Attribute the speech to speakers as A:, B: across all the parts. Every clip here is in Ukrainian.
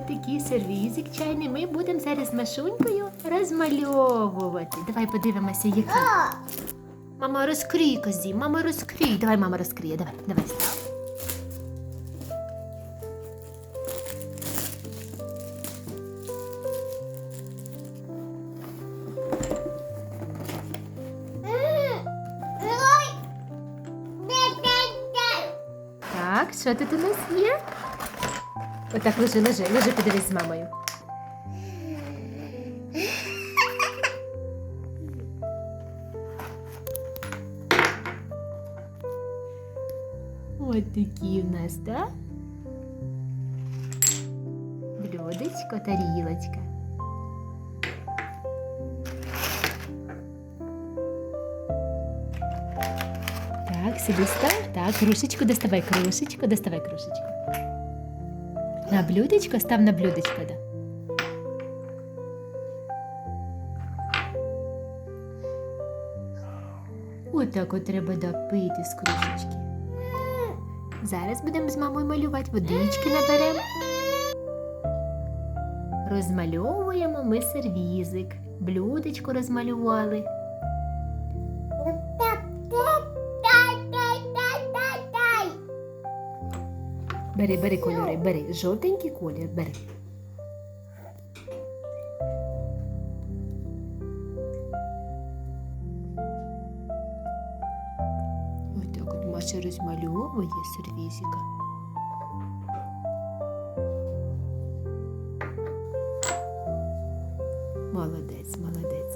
A: Такий сервізик чайний. Ми будемо зараз з Машунькою розмальовувати. Давай подивимося, який. Мама розкрий козі, мама розкрий. Давай, мама розкриє. Давай, давай став. Так, що тут у нас є? Отак лежи, лежи, лежи, подивись з мамою. Ось такі в нас, так? Блюдечко, тарілочка. Так, сюди став. Так, кружечку доставай кружечку, доставай кружечку. На блюдечко став на блюдечко, да. Отак от треба допити з кружечки. Зараз будемо з мамою малювати, водички наберемо. Розмальовуємо ми сервізик. Блюдечко розмалювали. Бери, бери кольори, бери. Жовтенький колір, бери. Ось так от Маша розмальовує сервізика. Молодець, молодець.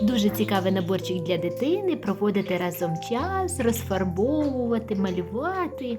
A: Дуже цікавий наборчик для дитини, проводити разом час, розфарбовувати, малювати.